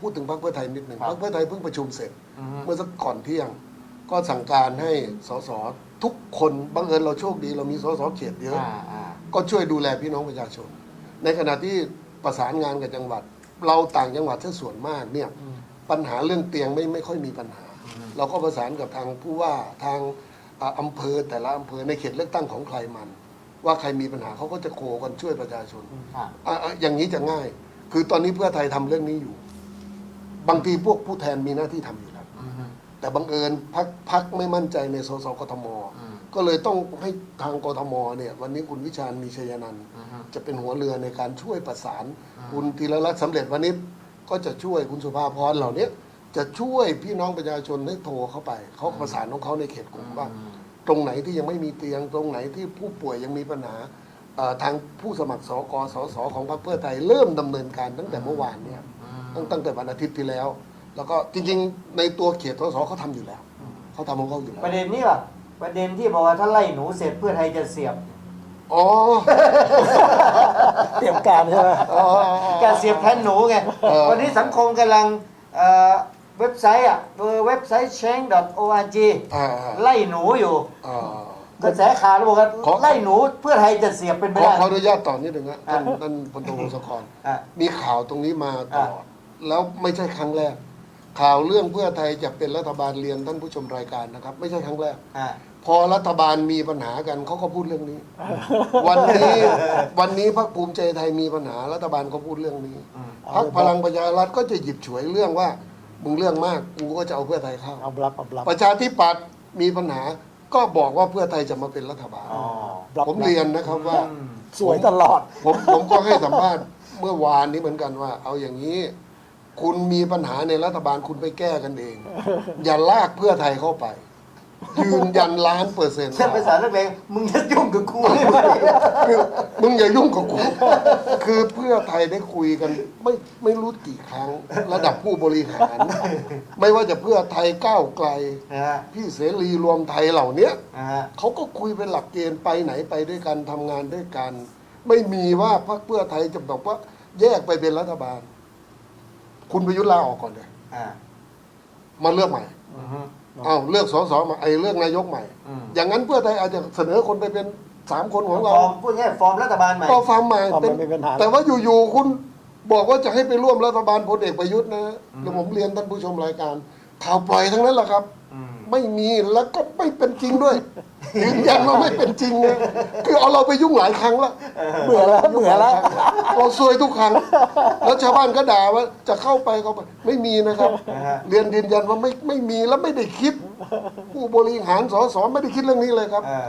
พูดถึงพรรคเพื่อไทยนิดหนึ่งครับพรรคเพื่อไทยเพิ่งประชุมเสร็จอือฮึเมื่อสักก่อนเที่ยง ก็สั่งการให้สสทุกคนบังเอิญเราโชคดีเรามีสสเขตเยอะอ่าอ่าก็ช่วยดูแลพี่น้องประชาชน ในขณะที่ประสานงานกับจังหวัด เราต่างจังหวัดที่ส่วนมากเนี่ยอืมปัญหาเรื่องเตียงไม่ไม่ค่อยมีปัญหา เราก็ประสานกับทางผู้ว่าทางอ่าอำเภอแต่ละอำเภอในเขตเลือกตั้งของใครมัน ว่าใครมีปัญหาเขาก็จะโคกันช่วยประชาชนอ่าอะอะอย่างนี้จะง่าย คือตอนนี้เพื่อไทยทำเรื่องนี้อยู่ บางทีพวกผู้แทนมีหน้าที่ทำอยู่แล้วอือฮึแต่บังเอิญพักพักไม่มั่นใจในสสกทมอืมก็เลยต้องให้ทางกทมเนี่ย วันนี้คุณวิชาญมีชัยนันท์อือฮึจะเป็นหัวเรือในการช่วยประสานอ่าคุณธีรรัตน์สำเร็จวณิชก็จะช่วยคุณสุภาพรเหล่านี้จะช่วยพี่น้องประชาชนให้โทรเข้าไป เขาประสานของเขาในเขตกลุ่มว่าอืมตรงไหนที่ยังไม่มีเตียงตรงไหนที่ผู้ป่วยยังมีปัญหาเอ่อทางผู้สมัครสกสสของพรรคเพื่อไทยเริ่มดำเนินการตั้งแต่เมื่อวานเนี่ย ตั้งตั้งแต่วันอาทิตย์ที่แล้ว แล้วก็จริง ๆ ในตัวเขตสสเขาทำอยู่แล้วเขาทำของเขาอยู่แล้วประเด็นนี้ล่ะ ประเด็นที่บอกว่าถ้าไล่หนูเสร็จเพื่อไทยจะเสียบ อ๋อเตรียมการใช่ไหมอ๋อการเสียบแทนหนูไง เออ วันนี้สังคมกำลังเอ่อเว็บไซต์อะเว็บไซต์ change.org อ่าไล่หนูอยู่อ่า กระแสข่าวระบุว่าขอ ไล่หนูเพื่อไทยจะเสียบเป็นไปขอได้ ขออนุญาตต่อนิดหนึ่งนะท่านอะ ท่านพลตำรวจสกรอะ มีข่าวตรงนี้มาตลอดอะ แล้วไม่ใช่ครั้งแรก ข่าวเรื่องเพื่อไทยจะเป็นรัฐบาลเรียนท่านผู้ชมรายการนะครับ ไม่ใช่ครั้งแรก อะพอรัฐบาลมีปัญหากันเขาก็พูดเรื่องนี้ วันนี้วันนี้พรรคภูมิใจไทยมีปัญหารัฐบาลก็พูดเรื่องนี้อืม พรรคพลังประชารัฐก็จะหยิบฉวยเรื่องว่ามึงเรื่องมากกูก็จะเอาเพื่อไทยเข้า เอาบลับเอาบลับประชาธิปัตย์มีปัญหาก็บอกว่าเพื่อไทยจะมาเป็นรัฐบาล อ๋อบลับผมเรียนนะครับว่าอืมสวยตลอด ผมผมก็ให้สัมภาษณ์เมื่อวานนี้เหมือนกันว่า เอาอย่างนี้ คุณมีปัญหาในรัฐบาลคุณไปแก้กันเอง อย่าลากเพื่อไทยเข้าไป ยืนยันล้านเปอร์เซ็นต์เช่นภาษานักเลงมึงจะยุ่งกับกูได้ไหมคือมึงอย่ายุ่งกับกูคือเพื่อไทยได้คุยกันไม่ไม่รู้กี่ครั้ง ระดับผู้บริหาร ไม่ว่าจะเพื่อไทยก้าวไกล นะฮะพี่เสรีรวมไทยเหล่าเนี้ย นะฮะเขาก็คุยเป็นหลักเกณฑ์ไปไหนไปด้วยกันทำงานด้วยกัน ไม่มีว่าพรรคเพื่อไทยจะบอกว่าแยกไปเป็นรัฐบาล คุณประยุทธ์ลาออกก่อนเลยอ่ามาเลือกใหม่อือฮึอ้าวเลือกสสมาไอ้เลือกนายกใหม่ อืมอย่างนั้นเพื่อไทยอาจจะเสนอคนไปเป็นสามคนของฟเราอร์มพูดง่ายๆฟอร์มรัฐบาลใหม่ ก็ฟาร์มใหม่ฟาร์มเป็นไม่มีปัญหา แต่ว่าอยู่ๆคุณบอกว่าจะให้ไปร่วมรัฐบาลพลเอกประยุทธ์นะแล้วผมเรียนท่านผู้ชมรายการข่าวปล่อยทั้งนั้นแหละครับอืม ไม่มีแล้วก็ไม่เป็นจริงด้วยยืนยันว่าไม่เป็นจริงนะคือเอาเราไปยุ่งหลายครั้งแล้วเบื่อแล้วเบื่อแล้วเราซวยทุกครั้ง แล้วชาวบ้านก็ด่าว่าจะเข้าไปเข้าไปไม่มีนะครับนะฮะเรียนยืนยันว่าไม่ไม่มีแล้วไม่ได้คิด ผู้บริหารสสไม่ได้คิดเรื่องนี้เลยครับเออ